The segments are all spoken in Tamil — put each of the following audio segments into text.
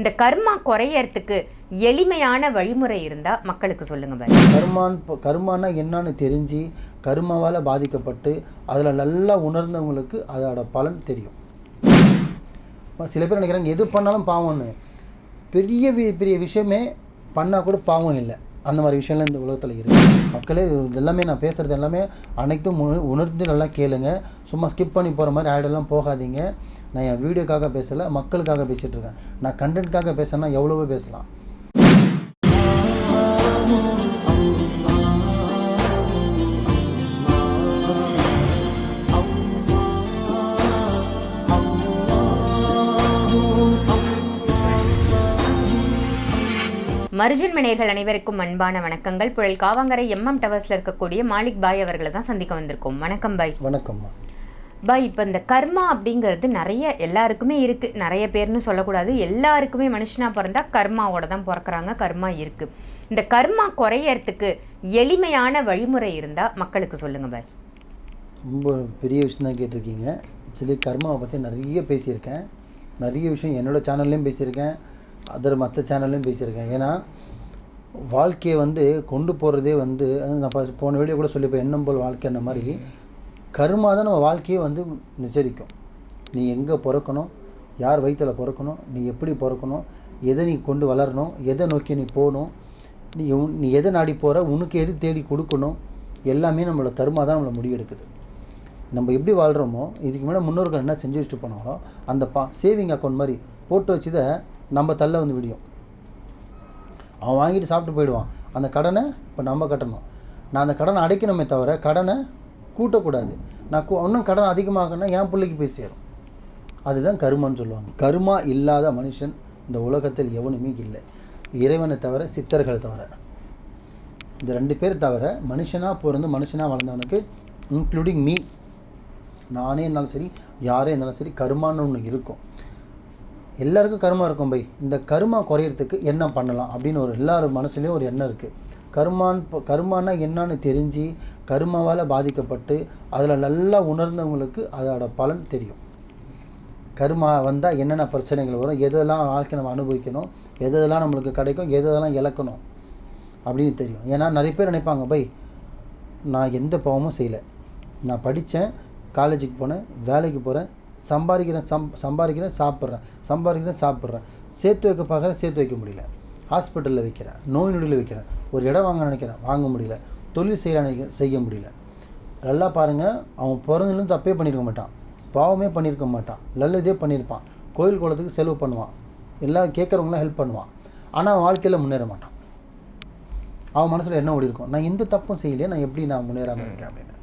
இந்த கர்மா குறையறதுக்கு எளிமையான வழிமுறை இருந்தால் மக்களுக்கு சொல்லுங்கள் பாரு. கர்மான் கர்மானா என்னன்னு தெரிஞ்சு கர்மாவால் பாதிக்கப்பட்டு அதில் நல்லா உணர்ந்தவங்களுக்கு அதோட பலன் தெரியும். சில பேர் நினைக்கிறாங்க எது பண்ணாலும் பாவம்னு. பெரிய பெரிய விஷயமே பண்ணால் கூட பாவம் இல்லை. அந்த மாதிரி விஷயம்லாம் இந்த உலகத்தில் இருக்குது மக்களே இது எல்லாமே நான் பேசுகிறது எல்லாமே அனைத்தும் உணர்ந்து நல்லா கேளுங்க. சும்மா ஸ்கிப் பண்ணி போகிற மாதிரி ஆடெல்லாம் போகாதீங்க. நான் என் வீடியோக்காக பேசலை மக்களுக்காக பேசிகிட்டு இருக்கேன். நான் கண்டென்ட்காக பேசுனா எவ்வளவோ பேசலாம். மருஜன் மணியர்கள் அனைவருக்கும் அன்பான வணக்கங்கள். புழல் காவாங்கரை எம்எம் டவர்ஸ்ல இருக்கக்கூடிய மாலிக் பாய் அவர்களை தான் சந்திக்க வந்திருக்கோம். வணக்கம் பாய். வணக்கம்மா பா இப்போ இந்த கர்மா அப்படிங்கிறது நிறைய எல்லாருக்குமே இருக்குது நிறைய பேர்னு சொல்லக்கூடாது. எல்லாருக்குமே மனுஷனாக பிறந்தா கர்மாவோட தான் பிறக்கறாங்க. கர்மா இருக்குது இந்த கர்மா குறையறதுக்கு எளிமையான வழிமுறை இருந்தால் மக்களுக்கு சொல்லுங்கள் பாய் ரொம்ப பெரிய விஷயம் தான் கேட்டிருக்கீங்க. ஆக்சுவலி கர்மாவை பற்றி நிறைய பேசியிருக்கேன். நிறைய விஷயம் என்னோடய சேனல்லையும் பேசியிருக்கேன். அதர் மற்ற சேனல்லையும் பேசியிருக்கேன். ஏன்னா வாழ்க்கையை வந்து கொண்டு போகிறதே வந்து நான் போன வீடியோ கூட சொல்லிப்பேன் எண்ணம் போல் வாழ்க்கைன்ற மாதிரி. கருமா தான் நம்ம வாழ்க்கையை வந்து நிச்சரிக்கும். நீ எங்கே பிறக்கணும்? யார் வயிற்றில் பிறக்கணும்? நீ எப்படி பிறக்கணும்? எதை நீ கொண்டு வளரணும்? எதை நோக்கி நீ போகணும்? நீ உன்- நீ எதை நாடி போகிற உனக்கு எது தேடி கொடுக்கணும்? எல்லாமே நம்மளோட கருமா தான் நம்மளை முடிவெடுக்குது. நம்ம எப்படி வாழ்கிறோமோ இதுக்கு மேலே முன்னோர்கள் என்ன செஞ்சு வச்சுட்டு போனாங்களோ அந்த பா சேவிங் அக்கௌண்ட் மாதிரி போட்டு வச்சதை நம்ம தள்ள வந்து விடியும். அவன் வாங்கிட்டு சாப்பிட்டு போயிடுவான். அந்த கடனை இப்போ நம்ம கட்டணும். நான் அந்த கடனை அடைக்கணுமே தவிர கடனை கூட்டக்கூடாது. நான் இன்னும் கடன் அதிகமாகனா என் பிள்ளைக்கு போய் சேரும். அதுதான் கருமான்னு சொல்லுவாங்க. கருமா இல்லாத மனுஷன் இந்த உலகத்தில் எவனுமே இல்லை. இறைவனை தவிர சித்தர்கள் தவிர. இந்த ரெண்டு பேர் தவிர மனுஷனாக பிறந்து மனுஷனாக வளர்ந்தவனுக்கு இன்க்ளூடிங் மீ நானே இருந்தாலும் சரி யாரே இருந்தாலும் சரி கருமான்னு ஒன்று இருக்கும். எல்லாருக்கும் கருமா இருக்கும் பை. இந்த கருமா குறையறதுக்கு என்ன பண்ணலாம் அப்படின்னு ஒரு எல்லார் மனசுலேயும் ஒரு எண்ணம் இருக்குது கருமான் கருமானா என்னன்னு தெரிஞ்சு கருமாவால் பாதிக்கப்பட்டு அதில் நல்லா உணர்ந்தவங்களுக்கு அதோட பலன் தெரியும். கருமா வந்தால் என்னென்ன பிரச்சனைகள் வரும் எதெல்லாம் வாழ்க்கை நம்ம அனுபவிக்கணும் எதெல்லாம் நம்மளுக்கு கிடைக்கும் எதெல்லாம் இழக்கணும் அப்படின்னு தெரியும். ஏன்னா நிறைய பேர் நினைப்பாங்க பை நான் எந்த பாவமும் செய்யலை. நான் படித்தேன் காலேஜுக்கு போனேன் வேலைக்கு போகிறேன் சம்பாதிக்கிறேன் சம் சம்பாதிக்கிறேன் சாப்பிட்றேன். சம்பாதிக்கிறேன் சாப்பிட்றேன். சேர்த்து வைக்க பார்க்குறேன் சேர்த்து வைக்க முடியல. ஹாஸ்பிட்டலில் வைக்கிறேன். நோய் நொடியில் வைக்கிறேன். ஒரு இடம் வாங்க நினைக்கிறேன். வாங்க முடியல. தொழில் செய்ய நினைக்கிறேன். செய்ய முடியல. நல்லா பாருங்கள் அவன் பிறந்ததுலேருந்து தப்பே பண்ணியிருக்க மாட்டான். பாவமே பண்ணியிருக்க மாட்டான். நல்லதே பண்ணியிருப்பான் கோயில் குளத்துக்கு செலவு பண்ணுவான். எல்லாம் கேட்குறவங்களாம் ஹெல்ப் பண்ணுவான். ஆனால் வாழ்க்கையில் முன்னேற மாட்டான். அவன் மனசில் என்ன ஓடி இருக்கும்? நான் எந்த தப்பும் செய்யலையே. நான் எப்படி நான் முன்னேறாமல் இருக்கேன் அப்படின்னு.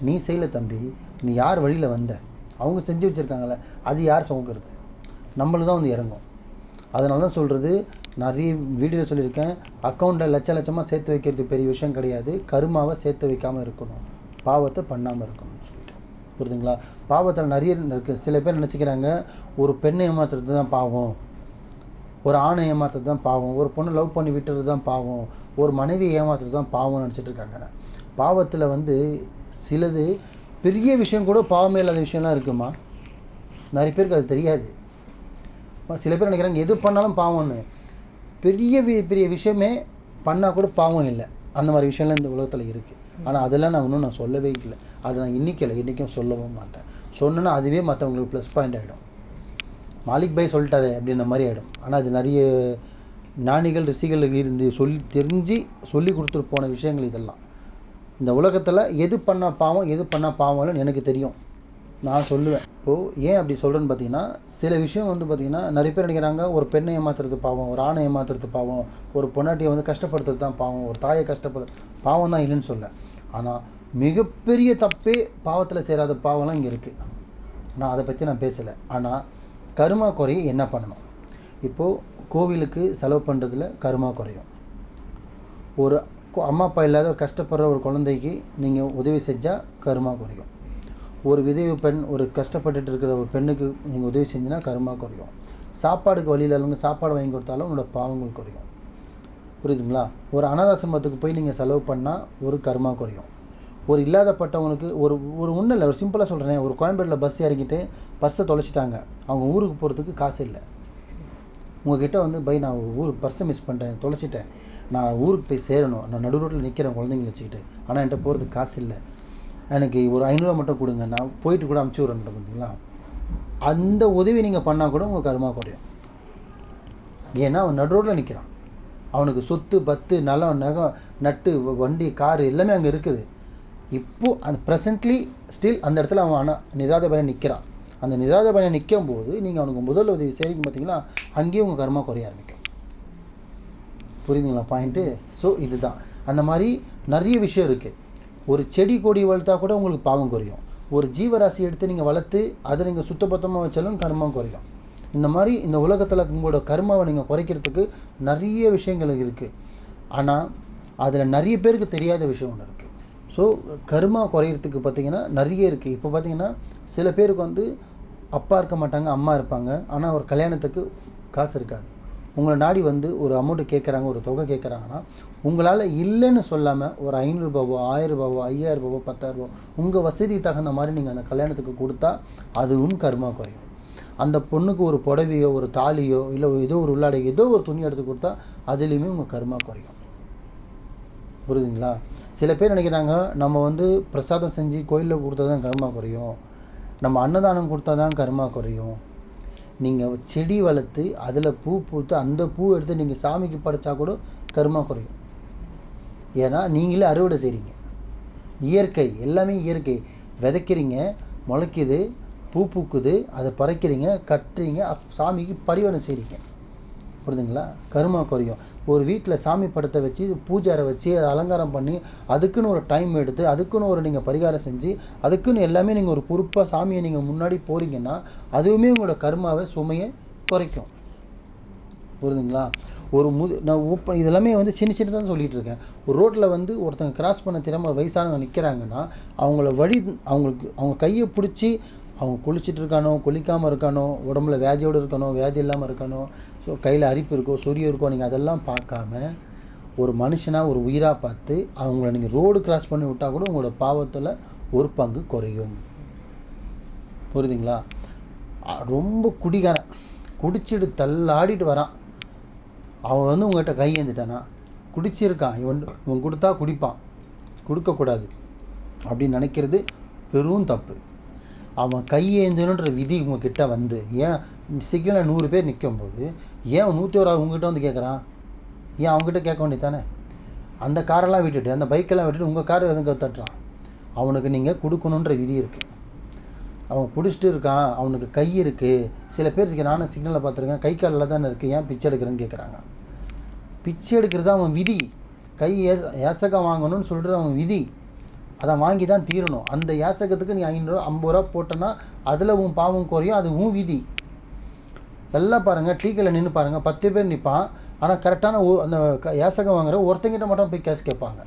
நீ செய்யல தம்பி. நீ யார் வழியில் வந்த? அவங்க செஞ்சு வச்சுருக்காங்களே அது யார் சுமக்கிறது நம்மளுக்கு தான் வந்து இறங்கும் அதனால தான் சொல்கிறது நிறைய வீடியோ சொல்லியிருக்கேன். அக்கௌண்ட்டில் லட்ச லட்சமாக சேர்த்து வைக்கிறது பெரிய விஷயம் கிடையாது. கருமாவை சேர்த்து வைக்காமல் இருக்கணும். பாவத்தை பண்ணாமல் இருக்கணும்னு சொல்லிட்டு. புரியுதுங்களா? பாவத்தில் நிறைய இருக்குது சில பேர் நினச்சிக்கிறாங்க ஒரு பெண்ணை ஏமாத்துறது தான் பாவம். ஒரு ஆணை ஏமாத்துறது தான் பாவம். ஒரு பொண்ணு லவ் பண்ணி விட்டுறது தான் பாவம். ஒரு மனைவியை ஏமாத்துறது தான் பாவம்னு நினச்சிட்டு இருக்காங்க. பாவத்தில் வந்து சிலது பெரிய விஷயம் கூட பாவமே இல்லாத விஷயம்லாம் இருக்குமா? நிறைய பேருக்கு அது தெரியாது. சில பேர் நினைக்கிறாங்க எது பண்ணாலும் பாவம்னு. பெரிய வி- பெரிய விஷயமே பண்ணால் கூட பாவம் இல்லை. அந்த மாதிரி விஷயம்லாம் இந்த உலகத்தில் இருக்குது ஆனால் அதெல்லாம் நான் இன்னும் நான் சொல்லவே இல்லை. அதை நான் இன்னிக்கல இன்றைக்கும் சொல்லவும் மாட்டேன். சொன்னேன்னா அதுவே மற்றவங்களுக்கு ப்ளஸ் பாயிண்ட் ஆகிடும் மாலிக் பாய் சொல்லிட்டாரு அப்படின்ற மாதிரி ஆகிடும் ஆனால் அது நிறைய ஞானிகள் ரிஷிகள் இருந்து சொல்லி தெரிஞ்சு சொல்லி கொடுத்துட்டு போன விஷயங்கள் இதெல்லாம். இந்த உலகத்தில் எது பண்ணால் பாவம் எது பண்ணால் பாவம்னு எனக்கு தெரியும். நான் சொல்லுவேன். இப்போது ஏன் அப்படி சொல்கிறேன்னு பார்த்தீங்கன்னா சில விஷயம் வந்து பார்த்தீங்கன்னா நிறைய பேர் நினைக்கிறாங்க ஒரு பெண்ணை ஏமாத்துறது பாவம் ஒரு ஆணை ஏமாத்துறது பாவம் ஒரு பொண்டாட்டியை வந்து கஷ்டப்படுத்துறது தான் பாவம் ஒரு தாயை கஷ்டப்படு பாவம் தான் இல்லைன்னு சொல்ல. ஆனால் மிகப்பெரிய தப்பே பாவத்தில் சேராத பாவம்லாம் இங்கே இருக்குது நான் அதை பற்றி நான் பேசலை. ஆனால் கருமா குறையை என்ன பண்ணணும்? இப்போது கோவிலுக்கு செலவு பண்ணுறதுல கருமா குறையும். ஒரு அம்மா அப்பா இல்லாத ஒரு கஷ்டப்படுற ஒரு குழந்தைக்கு நீங்கள் உதவி செஞ்சால் கருமா குறையும். ஒரு விதவை பெண் ஒரு கஷ்டப்பட்டுட்டு இருக்கிற ஒரு பெண்ணுக்கு நீங்கள் உதவி செஞ்சுன்னா கருமா குறையும். சாப்பாடுக்கு வழியில் இல்லைங்க சாப்பாடு வாங்கி கொடுத்தாலும் உங்களோட பாவங்கள் குறையும். புரியுதுங்களா? ஒரு அனாதாசிரமத்துக்கு போய் நீங்கள் செலவு பண்ணால் ஒரு கருமா குறையும். ஒரு இல்லாதப்பட்டவங்களுக்கு ஒரு ஒரு ஒன்றும் இல்லை ஒரு சிம்பிளாக சொல்கிறேன் ஒரு கோயம்பேட்டில் பஸ் இறங்கிட்டு பஸ்ஸை தொலைச்சிட்டாங்க. அவங்க ஊருக்கு போகிறதுக்கு காசு இல்லை. உங்ககிட்ட வந்து பை நான் ஊர் பர்ஸை மிஸ் பண்ணிட்டேன் தொலைச்சிட்டேன். நான் ஊருக்கு போய் சேரணும். நான் நடு ரோட்டில் நிற்கிறேன் குழந்தைங்கள வச்சுக்கிட்டு. ஆனால் என்கிட்ட போகிறதுக்கு காசு இல்லை. எனக்கு ஒரு ஐநூறுரூவா மட்டும் கொடுங்க. நான் போயிட்டு கூட அமுச்சு விட்றேன் பார்த்தீங்களா அந்த உதவி நீங்கள் பண்ணால் கூட உங்கள் கருமா குறையும். ஏன்னா அவன் நடு ரோட்டில் நிற்கிறான் அவனுக்கு சொத்து பத்து நிலம் நகம் நட்டு வ- வண்டி காரு எல்லாமே அங்கே இருக்குது. இப்போது அந்த ப்ரெசன்ட்லி ஸ்டில் அந்த இடத்துல அவன் ஆனால் நிராதபரம் நிற்கிறான் அந்த நிராதபனை நிற்கும் போது நீங்கள் அவனுக்கு முதல் உதவி செய்யும் பார்த்தீங்களா? அங்கேயும் உங்கள் கர்மா குறைய ஆரம்பிக்கும். புரியுதுங்களா? பாயிண்ட்டு ஸோ இதுதான். அந்த மாதிரி நிறைய விஷயம் இருக்குது ஒரு செடி கொடி வளர்த்தா கூட உங்களுக்கு பாவம் குறையும். ஒரு ஜீவராசி எடுத்து நீங்கள் வளர்த்து அதை நீங்கள் சுத்தபத்தமாக வச்சாலும் கர்மம் குறையும். இந்த மாதிரி இந்த உலகத்தில் உங்களோட கர்மாவை நீங்கள் குறைக்கிறதுக்கு நிறைய விஷயங்கள் இருக்குது ஆனால் அதில் நிறைய பேருக்கு தெரியாத விஷயம் ஒன்று இருக்குது ஸோ கருமா குறையிறதுக்கு பார்த்தீங்கன்னா நிறைய இருக்குது இப்போ பார்த்தீங்கன்னா சில பேருக்கு வந்து அப்பா இருக்க மாட்டாங்க அம்மா இருப்பாங்க. ஆனால் ஒரு கல்யாணத்துக்கு காசு இருக்காது. உங்களை நாடி வந்து ஒரு அமௌண்ட்டு கேட்குறாங்க ஒரு தொகை கேட்குறாங்கன்னா உங்களால் இல்லைன்னு சொல்லாமல் ஒரு ஐநூறுரூபாவோ ஆயிரரூபாவோ ஐயாயிரரூபாவோ பத்தாயிரரூபாவோ உங்கள் வசதி தகுந்த மாதிரி நீங்கள் அந்த கல்யாணத்துக்கு கொடுத்தா அதுவும் கருமா குறையும். அந்த பொண்ணுக்கு ஒரு புடவையோ ஒரு தாலியோ இல்லை ஏதோ ஒரு உள்ளாடை ஏதோ ஒரு துணி எடுத்து கொடுத்தா அதுலேயுமே உங்கள் கருமா குறையும். புரியுதுங்களா? சில பேர் நினைக்கிறாங்க நம்ம வந்து பிரசாதம் செஞ்சு கோயிலில் கொடுத்தா தான் கர்மா குறையும். நம்ம அன்னதானம் கொடுத்தா தான் கர்மா குறையும். நீங்கள் செடி வளர்த்து அதில் பூ பூத்து அந்த பூ எடுத்து நீங்கள் சாமிக்கு படைச்சா கூட கர்மா குறையும். ஏன்னா நீங்களே அறுவடை செய்கிறீங்க இயற்கை எல்லாமே இயற்கை. விதைக்கிறீங்க முளைக்குது பூ பூக்குது அதை பறைக்கிறீங்க கட்டுறீங்க அப் சாமிக்கு பரிவரம் செய்கிறீங்க புரியுதுங்களா கருமா குறையும் ஒரு வீட்டில் சாமி படத்தை வச்சு பூஜாரை வச்சு அதை அலங்காரம் பண்ணி அதுக்குன்னு ஒரு டைம் எடுத்து அதுக்குன்னு ஒரு நீங்கள் பரிகாரம் செஞ்சு அதுக்குன்னு எல்லாமே நீங்கள் ஒரு பொறுப்பாக சாமியை நீங்கள் முன்னாடி போகிறீங்கன்னா அதுவுமே உங்களோட கர்மாவை சுமையை குறைக்கும். புரியுதுங்களா? ஒரு முது நான் ஓப்ப இதெல்லாமே வந்து சின்ன சின்னதாக சொல்லிகிட்டு இருக்கேன். ஒரு ரோட்டில் வந்து ஒருத்தங்க கிராஸ் பண்ண திறமை ஒரு வயசானவங்க நிற்கிறாங்கன்னா அவங்கள வழி அவங்களுக்கு அவங்க கையை பிடிச்சி அவங்க குளிச்சிட்டு இருக்கானோ குளிக்காமல் இருக்கானோ உடம்புல வியாதியோடு இருக்கானோ வியாதி இல்லாமல் இருக்கானோ ஸோ கையில் அரிப்பு இருக்கோ சொரிய இருக்கோ நீங்கள் அதெல்லாம் பார்க்காம ஒரு மனுஷனாக ஒரு உயிராக பார்த்து அவங்கள நீங்கள் ரோடு கிராஸ் பண்ணி விட்டால் கூட உங்களோட பாவத்தில் ஒரு பங்கு குறையும். புரியுதுங்களா? ரொம்ப குடிகாரன். குடிச்சிட்டு தள்ளாடிட்டு வரான். அவன் வந்து உங்கள்கிட்ட கை குடிச்சிருக்கான். இவன் இவன் கொடுத்தா குடிப்பான். கொடுக்கக்கூடாது. அப்படின்னு நினைக்கிறது பெரும் தப்பு. அவன் கையேந்தணுன்ற விதி உங்ககிட்ட வந்து ஏன் சிக்னலில் நூறு பேர் நிற்கும் போது ஏன் நூற்றி ஒரு ஆள் உங்ககிட்ட வந்து கேட்குறான் ஏன் அவங்ககிட்ட கேட்க வேண்டியதானே அந்த காரெல்லாம் விட்டுட்டு அந்த பைக்கெல்லாம் விட்டுட்டு உங்கள் கார் எதுங்க தட்டுறான்? அவனுக்கு நீங்கள் கொடுக்கணுன்ற விதி இருக்குது அவன் குடிச்சிட்டு இருக்கான் அவனுக்கு கை இருக்குது சில பேர் நானும் சிக்னலில் பார்த்துருக்கேன் கை காலில் தானே இருக்குது ஏன் பிச்சை எடுக்கிறேன்னு கேட்குறாங்க பிச்சை எடுக்கிறது அவன் விதி. கை ஏச ஏசகம் வாங்கணும்னு சொல்கிறது அவன் விதி. அதை வாங்கி தான் தீரணும். அந்த யாசகத்துக்கு நீ ஐநூறுரூவா ஐம்பது ரூபா போட்டோன்னா அதில் உன் பாவம் குறையும் அது உன் விதி. நல்லா பாருங்கள் டீக்கில் நின்று பாருங்கள் பத்து பேர் நிற்பான் ஆனால் கரெக்டான ஓ அந்த க- ஏசகம் வாங்குற ஒருத்தங்கிட்ட மட்டும் போய் கேஸ் கேட்பாங்க.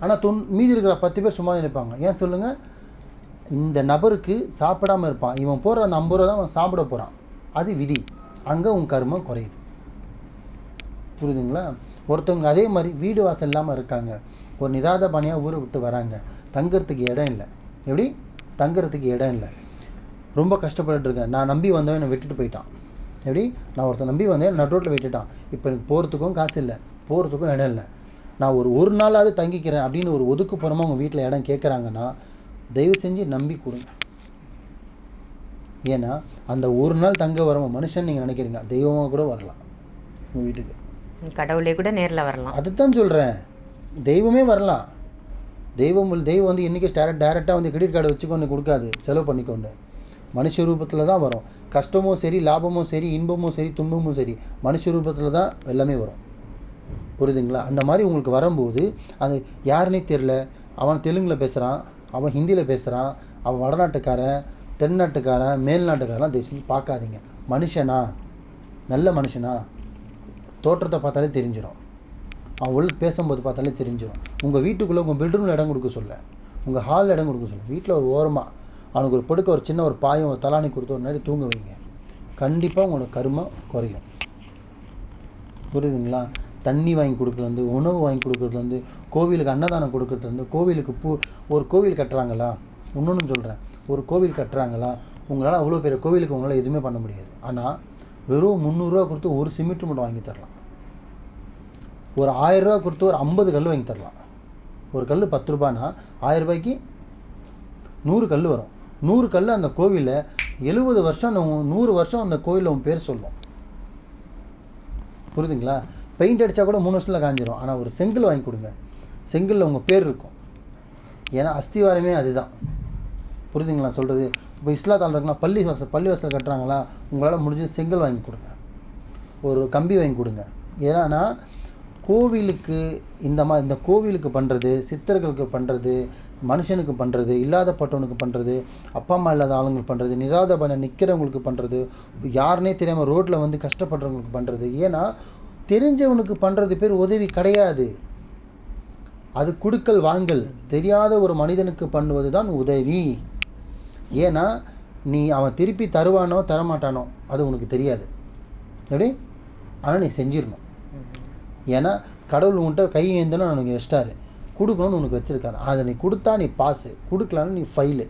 ஆனால் தொன் மீதி இருக்கிற பத்து பேர் சும்மா நிற்பாங்க. ஏன் சொல்லுங்கள் இந்த நபருக்கு சாப்பிடாமல் இருப்பான். இவன் போடுற அந்த ஐம்பது ரூபா தான் அவன் சாப்பிட போகிறான் அது விதி. அங்கே உன் கர்மம் குறையுது. புரியுதுங்களா? ஒருத்தவங்க அதே மாதிரி வீடு வாசல் இல்லாமல் இருக்காங்க. ஒரு நிராத பணியாக ஊரை விட்டு வராங்க. தங்குறதுக்கு இடம் இல்லை. எப்படி? தங்குறதுக்கு இடம் இல்லை. ரொம்ப கஷ்டப்பட்டுட்டு இருக்கேன் நான் நம்பி வந்தவன் என்னை விட்டுட்டு போயிட்டான். எப்படி? நான் ஒருத்தன் நம்பி வந்தேன் நடுரோட்டில் விட்டுட்டான். இப்போ எனக்கு போகிறதுக்கும் காசு இல்லை. போகிறதுக்கும் இடம் இல்லை. நான் ஒரு ஒரு நாளாவது தங்கிக்கிறேன் அப்படின்னு ஒரு ஒதுக்குப்புறமா உங்கள் வீட்டில் இடம் கேட்குறாங்கன்னா தயவு செஞ்சு நம்பி கொடுங்க. ஏன்னா அந்த ஒரு நாள் தங்க வரவன் மனுஷன் நீங்கள் நினைக்கிறீங்க. தெய்வமாக கூட வரலாம். உங்கள் வீட்டுக்கு. கடவுளே கூட நேரில் வரலாம். அதுதான் சொல்கிறேன் தெய்வமே வரலாம் தெய்வம் தெய்வம் வந்து இன்றைக்கி டேரக்ட் டேரெக்டாக வந்து கிரெடிட் கார்டு வச்சுக்கொண்டு கொடுக்காது செலவு பண்ணிக்கொண்டு மனுஷ ரூபத்தில் தான் வரும். கஷ்டமும் சரி லாபமும் சரி இன்பமும் சரி துன்பமும் சரி மனுஷ ரூபத்தில் தான் எல்லாமே வரும். புரியுதுங்களா? அந்த மாதிரி உங்களுக்கு வரும்போது அது யாருன்னே தெரில அவன் தெலுங்கில் பேசுகிறான் அவன் ஹிந்தியில் பேசுகிறான் அவன் வடநாட்டுக்காரன் தென்னாட்டுக்காரன் மேல்நாட்டுக்காரன் தயவு பார்க்காதீங்க. மனுஷனா? நல்ல மனுஷனா? தோற்றத்தை பார்த்தாலே தெரிஞ்சிடும் அவன் உள்ள பேசும்போது பார்த்தாலே தெரிஞ்சிடும் உங்கள் வீட்டுக்குள்ளே உங்கள் பெட்ரூமில் இடம் கொடுக்க சொல்ல. உங்கள் ஹாலில் இடம் கொடுக்க சொல்ல. வீட்டில் ஒரு ஓரமாக அவனுக்கு ஒரு படுக்க ஒரு சின்ன ஒரு பாயம் ஒரு தலானி கொடுத்து ஒரு நாடி தூங்க வைங்க. கண்டிப்பாக உங்களோட கருமம் குறையும். புரியுதுங்களா? தண்ணி வாங்கி கொடுக்குறதுலேருந்து உணவு வாங்கி கொடுக்குறதுலேருந்து கோவிலுக்கு அன்னதானம் கொடுக்குறதுலேருந்து கோவிலுக்கு பூ ஒரு கோவில் கட்டுறாங்களா? இன்னொன்று சொல்கிறேன் ஒரு கோவில் கட்டுறாங்களா? உங்களால் அவ்வளோ பெரிய கோவிலுக்கு உங்களால் எதுவுமே பண்ண முடியாது. ஆனால் வெறும் முந்நூறுரூவா கொடுத்து ஒரு சிமெண்ட் மட்டும் வாங்கி தரலாம். ஒரு ஆயிரரூவா கொடுத்து ஒரு ஐம்பது கல் வாங்கி தரலாம். ஒரு கல் பத்து ரூபானா ஆயர்ரூபாய்க்கு நூறு கல் வரும். நூறு கல் அந்த கோவிலில் எழுபது வருஷம் அந்த நூறு வருஷம் அந்த கோவிலில் உன் பேர் சொல்லும். புரியுதுங்களா? பெயிண்ட் அடித்தா கூட மூணு வருஷத்தில் காஞ்சிரும். ஆனால் ஒரு செங்கல் வாங்கி கொடுங்க. செங்கலில் உங்கள் பேர் இருக்கும். ஏன்னா அஸ்திவாரமே அதுதான். புரியுதுங்களா சொல்கிறது இப்போ இஸ்லாத்தால் பள்ளி வாசல் பள்ளி வாசல் கட்டுறாங்களா? உங்களால் முடிஞ்சது செங்கல் வாங்கி கொடுங்க. ஒரு கம்பி வாங்கி கொடுங்க. ஏன்னா கோவிலுக்கு இந்த மாதிரி இந்த கோவிலுக்கு பண்ணுறது சித்தர்களுக்கு பண்ணுறது மனுஷனுக்கு பண்ணுறது இல்லாதப்பட்டவனுக்கு பண்ணுறது அப்பா அம்மா இல்லாத ஆளுங்களுக்கு பண்ணுறது நிராத பண்ண நிற்கிறவங்களுக்கு பண்ணுறது யாருனே தெரியாமல் ரோட்டில் வந்து கஷ்டப்படுறவங்களுக்கு பண்ணுறது ஏன்னா தெரிஞ்சவனுக்கு பண்ணுறது பேர் உதவி கிடையாது. அது குடுக்கல் வாங்கல். தெரியாத ஒரு மனிதனுக்கு பண்ணுவது தான் உதவி. ஏன்னா நீ அவன் திருப்பி தருவானோ தரமாட்டானோ அது உனக்கு தெரியாது. எப்படி? ஆனால் நீ செஞ்சிடணும். ஏன்னா கடவுள் உன்கிட்ட கை ஏந்தணும் உனக்கு வச்சிட்டாரு. கொடுக்கணும்னு உனக்கு வச்சுருக்காரு. அதை நீ கொடுத்தா நீ பாஸு கொடுக்கலன்னு நீ ஃபைலு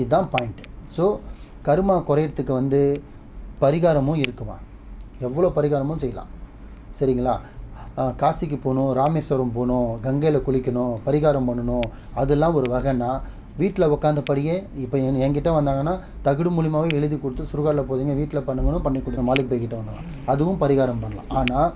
இதுதான் பாயிண்ட்டு ஸோ கருமா குறையிறதுக்கு வந்து பரிகாரமும் இருக்குமா? எவ்வளோ பரிகாரமும் செய்யலாம். சரிங்களா? காசிக்கு போகணும் ராமேஸ்வரம் போகணும் கங்கையில் குளிக்கணும் பரிகாரம் பண்ணணும். அதெல்லாம் ஒரு வகைன்னா வீட்டில் உட்காந்தபடியே இப்போ என் என்கிட்ட வந்தாங்கன்னா தகுடு மூலியமாகவே எழுதி கொடுத்து சுடுகாட்டில் போதீங்க வீட்டில் பண்ணுங்கன்னு பண்ணி கொடுங்க. மாலிக் பை வந்தாங்க. அதுவும் பரிகாரம் பண்ணலாம். ஆனால்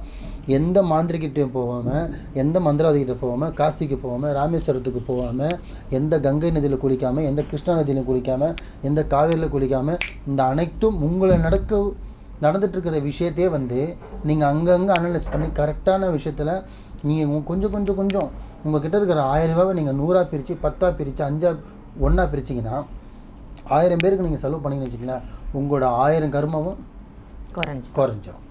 எந்த மாந்திரிகிட்டையும் போகாமல் எந்த மந்திரவாதிகிட்ட போகாமல் காசிக்கு போகாமல் ராமேஸ்வரத்துக்கு போகாமல் எந்த கங்கை நதியில் குளிக்காமல் எந்த கிருஷ்ணா நதியில் குளிக்காமல் எந்த காவேரியில் குளிக்காமல் இந்த அனைத்தும் உங்களை நடக்க நடந்துட்டு இருக்கிற விஷயத்தையே வந்து நீங்கள் அங்கங்கே அனலைஸ் பண்ணி கரெக்டான விஷயத்தில் நீங்கள் கொஞ்சம் கொஞ்சம் கொஞ்சம் உங்ககிட்ட இருக்கிற ஆயிரம் ரூபாவை நீங்கள் நூறாக பிரித்து பத்தாக பிரித்து அஞ்சா ஒன்றா பிரிச்சிங்கன்னா ஆயிரம் பேருக்கு நீங்கள் செலவு பண்ணீங்கன்னு வச்சுங்களேன் உங்களோட ஆயிரம் கர்மாவும் குறைஞ்சு குறைஞ்சிரும்.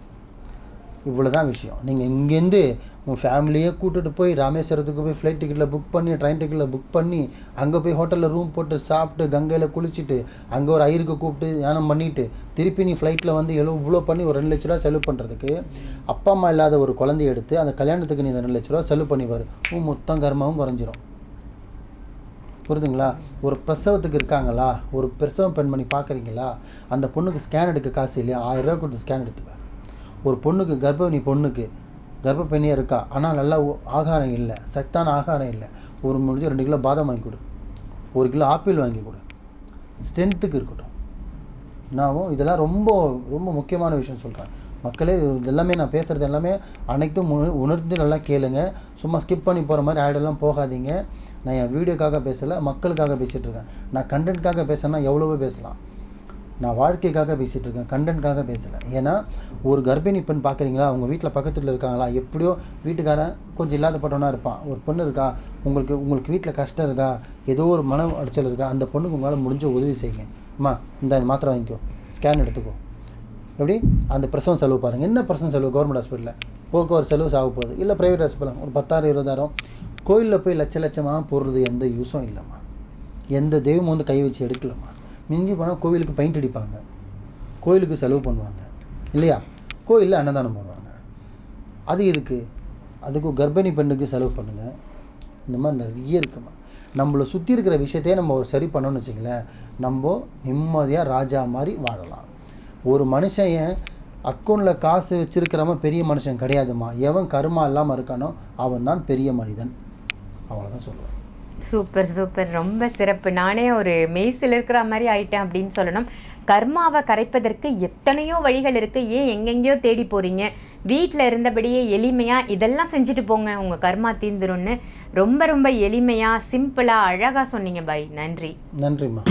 இவ்வளோ தான் விஷயம். நீங்கள் இங்கேருந்து உங்கள் ஃபேமிலியே கூட்டிகிட்டு போய் ராமேஸ்வரத்துக்கு போய் ஃப்ளைட் டிக்கெட்டில் புக் பண்ணி ட்ரெயின் டிக்கெட்டில் புக் பண்ணி அங்கே போய் ஹோட்டலில் ரூம் போட்டு சாப்பிட்டு கங்கையில் குளிச்சுட்டு அங்கே ஒரு ஐயருக்கு கூப்பிட்டு தியானம் பண்ணிவிட்டு திருப்பி நீ ஃப்ளைட்டில் வந்து எவ்வளோ இவ்வளோ பண்ணி ஒரு ரெண்டு லட்ச ரூபா செலவு பண்ணுறதுக்கு அப்பா அம்மா இல்லாத ஒரு குழந்தைய எடுத்து அந்த கல்யாணத்துக்கு நீ இந்த ரெண்டு லட்ச ரூபா செலவு பண்ணிவார் உன் மொத்தம் கர்மாவும் குறைஞ்சிரும். புரிதுங்களா ஒரு பிரசவத்துக்கு இருக்காங்களா? ஒரு பிரசவம் பெண்மணி பார்க்குறீங்களா அந்த பொண்ணுக்கு ஸ்கேன் எடுக்க காசு இல்லையா? ஆயிரம் ரூபா கொடுத்து ஸ்கேன் எடுத்துப்பேன் ஒரு பொண்ணுக்கு கர்ப்பிணி பொண்ணுக்கு கர்ப்பப்பெண்ணியாக இருக்கா? ஆனால் நல்லா ஆகாரம் இல்லை. சத்தான ஆகாரம் இல்லை. ஒரு முடிஞ்சு ரெண்டு கிலோ பாதாம் வாங்கி கொடு. ஒரு கிலோ ஆப்பிள் வாங்கி கொடு. ஸ்ட்ரென்த்துக்கு இருக்கட்டும். நான் இதெல்லாம் ரொம்ப ரொம்ப முக்கியமான விஷயம் சொல்கிறேன் மக்களே இது எல்லாமே நான் பேசுகிறது எல்லாமே அனைத்தும் உணர்ந்து நல்லா கேளுங்க. சும்மா ஸ்கிப் பண்ணி போகிற மாதிரி ஆடெல்லாம் போகாதீங்க. நான் என் வீடியோக்காக பேசலை மக்களுக்காக பேசிகிட்ருக்கேன் நான் கண்டென்ட்காக பேசுனா எவ்வளவோ பேசலாம். நான் வாழ்க்கைக்காக பேசிகிட்டு இருக்கேன் கண்டென்ட்காக பேசலை. ஏன்னா ஒரு கர்ப்பிணி பெண் பார்க்குறீங்களா? அவங்க வீட்டில் பக்கத்தில் இருக்காங்களா? எப்படியோ வீட்டுக்காரன் கொஞ்சம் இல்லாதப்பட்டவனா இருப்பான். ஒரு பொண்ணு இருக்கா? உங்களுக்கு உங்களுக்கு வீட்டில் கஷ்டம் இருக்கா? ஏதோ ஒரு மன அடிச்சல் இருக்கா? அந்த பொண்ணுக்கு உங்களால் முடிஞ்ச உதவி செய்யுங்க. அம்மா இந்த மாத்திரை வாங்கிக்கோ. ஸ்கேன் எடுத்துக்கோ. எப்படி? அந்த பிரசவம் செலவு பாருங்கள் என்ன பிரசவம் செலவு? கவர்மெண்ட் ஹாஸ்பிட்டலில் போக்குவரத்து செலவு சாக போகுது. இல்லை ப்ரைவேட் ஹாஸ்பிட்டல் ஒரு பத்தாயிரம் இருபதாயிரம். கோயிலில் போய் லட்ச லட்சமாக போடுறது எந்த யூஸும் இல்லைம்மா. எந்த தெய்வம் வந்து கை வச்சு எடுக்கலம்மா. மிஞ்சி போனால் கோவிலுக்கு பெயிண்ட் அடிப்பாங்க. கோயிலுக்கு செலவு பண்ணுவாங்க. இல்லையா? கோயிலில் அன்னதானம் பண்ணுவாங்க. அது எதுக்கு? அதுக்கு கர்ப்பிணி பெண்ணுக்கு செலவு பண்ணுங்கள் இந்த மாதிரி நிறைய இருக்குமா நம்மளை சுற்றி இருக்கிற விஷயத்தையே நம்ம சரி பண்ணோன்னு வச்சுங்களேன் நம்ம நிம்மதியாக ராஜா மாதிரி வாழலாம். ஒரு மனுஷன் ஏன் அக்கௌண்ட்டில் காசு வச்சுருக்கிறவன் பெரிய மனுஷன் கிடையாதுமா? எவன் கருமா இல்லாமல் இருக்கானோ அவன் தான் பெரிய மனிதன். அவ்வளோதான் சொல்லுவேன். Super super. ரொம்ப சிறப்பு. நானே ஒரு மெய்சில் இருக்கிற மாதிரி ஆயிட்டேன் அப்படின்னு சொல்லணும். கர்மாவை கரைப்பதற்கு எத்தனையோ வழிகள் இருக்குது ஏன் எங்கெங்கேயோ தேடி போகிறீங்க வீட்டில் இருந்தபடியே எளிமையாக இதெல்லாம் செஞ்சுட்டு போங்க. உங்கள் கர்மா தீந்துரும்னு ரொம்ப ரொம்ப எளிமையாக சிம்பிளாக அழகாக சொன்னீங்க பாய். நன்றி. நன்றிம்மா.